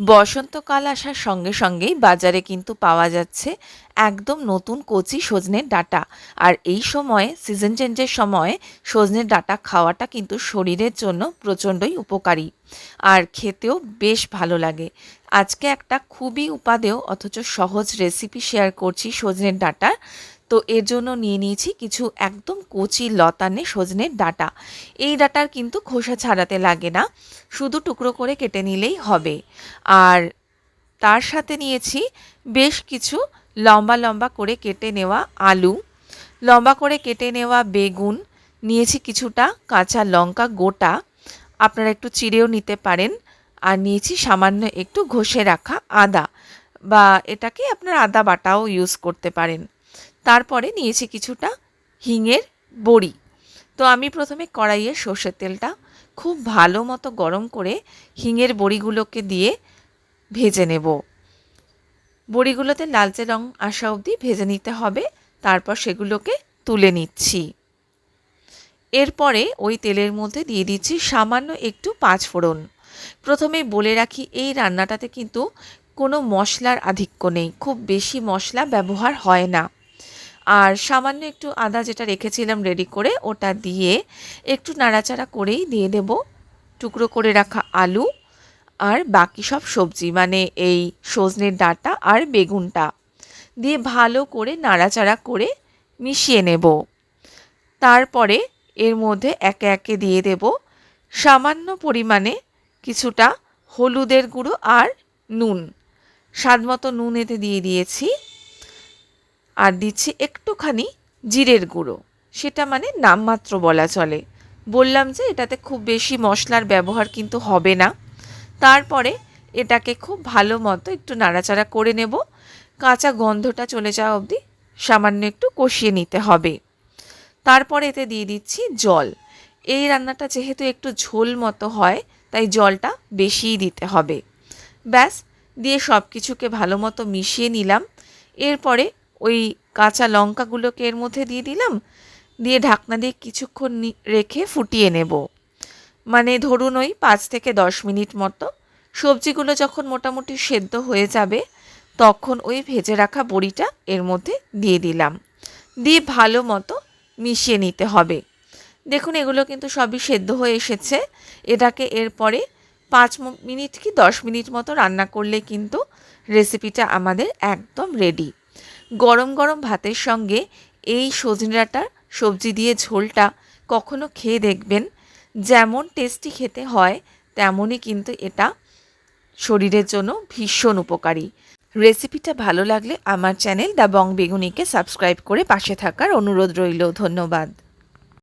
বসন্তকাল আসার সঙ্গে সঙ্গেই বাজারে কিন্তু পাওয়া যাচ্ছে একদম নতুন কচি সজনের ডাটা। আর এই সময়ে সিজন চেঞ্জের সময়ে সজনের ডাটা খাওয়াটা কিন্তু শরীরের জন্য প্রচণ্ডই উপকারী। আর খেতেও বেশ ভালো লাগে। আজকে একটা খুবই উপাদেয় অথচ সহজ রেসিপি শেয়ার করছি সজনের ডাঁটার তো এর জন্য নিয়ে নিয়েছি কিছু একদম কচি লতানে সজনের ডাটা। এই ডাঁটার কিন্তু খোসা ছাড়াতে লাগে না, শুধু টুকরো করে কেটে নিলেই হবে। আর তার সাথে নিয়েছি বেশ কিছু লম্বা লম্বা করে কেটে নেওয়া আলু, লম্বা করে কেটে নেওয়া বেগুন, নিয়েছি কিছুটা কাঁচা লঙ্কা গোটা। আপনারা একটু চিড়েও নিতে পারেন। আর নিয়েছি সামান্য একটু ঘষে রাখা আদা বা এটাকে আপনার আদা বাটাও ইউজ করতে পারেন। তারপরে নিয়েছি কিছুটা হিঙের বড়ি। তো আমি প্রথমে কড়াইয়ে সর্ষের তেলটা খুব ভালো মতো গরম করে হিঙের বড়িগুলোকে দিয়ে ভেজে নেব। বড়িগুলোতে লালচে রং আসা অবধি ভেজে নিতে হবে। তারপর সেগুলোকে তুলে নিচ্ছি। এরপরে ওই তেলের মধ্যে দিয়ে দিচ্ছি সামান্য একটু পাঁচ ফোড়ন প্রথমে বলে রাখি, এই রান্নাটাতে কিন্তু কোনো মশলার আধিক্য নেই। খুব বেশি মশলা ব্যবহার হয় না। আর সামান্য একটু আদা যেটা রেখেছিলাম রেডি করে, ওটা দিয়ে একটু নাড়াচাড়া করেই দিয়ে দেব। টুকরো করে রাখা আলু আর বাকি সব সবজি মানে এই সজনের ডাঁটা আর বেগুনটা দিয়ে ভালো করে নাড়াচাড়া করে মিশিয়ে নেব। তারপরে এর মধ্যে একে একে দিয়ে দেব। সামান্য পরিমাণে কিছুটা হলুদের গুঁড়ো আর নুন। স্বাদ মতো নুন এতে দিয়ে দিয়েছি। আর দিচ্ছি একটুখানি জিরের গুঁড়ো। সেটা মানে নামমাত্র বলা চলে। বললাম যে এটাতে খুব বেশি মশলার ব্যবহার কিন্তু হবে না। তারপরে এটাকে খুব ভালো মতো একটু নাড়াচাড়া করে নেব। কাঁচা গন্ধটা চলে যাওয়া অবধি সামান্য একটু কষিয়ে নিতে হবে। তারপরে এতে দিয়ে দিচ্ছি জল। এই রান্নাটা যেহেতু একটু ঝোল মতো হয় তাই জলটা বেশিই দিতে হবে। ব্যাস, দিয়ে সব কিছুকে ভালো মতো মিশিয়ে নিলাম। এরপরে ওই কাঁচা লঙ্কাগুলোকে এর মধ্যে দিয়ে দিলাম। দিয়ে ঢাকনা দিয়ে কিছুক্ষণ রেখে ফুটিয়ে নেব। মানে ধরুন ওই পাঁচ থেকে দশ মিনিট মতো। সবজিগুলো যখন মোটামুটি সেদ্ধ হয়ে যাবে, তখন ওই ভেজে রাখা বড়িটা এর মধ্যে দিয়ে দিলাম। দিয়ে ভালো মতো মিশিয়ে নিতে হবে। দেখুন, এগুলো কিন্তু সবই সেদ্ধ হয়ে এসেছে। এটাকে এরপরে পাঁচ মিনিট কি দশ মিনিট মতো রান্না করলে কিন্তু রেসিপিটা আমাদের একদম রেডি গরম গরম ভাতের সঙ্গে এই সজনে সবজি দিয়ে ঝোলটা কখনো খেয়ে দেখবেন, যেমন টেস্টি খেতে হয়, তেমনই কিন্তু এটা শরীরের জন্য ভীষণ উপকারী। রেসিপিটা ভালো লাগলে আমার চ্যানেল দ্য বং বেগুনিকে সাবস্ক্রাইব করে পাশে থাকার অনুরোধ রইল। ধন্যবাদ।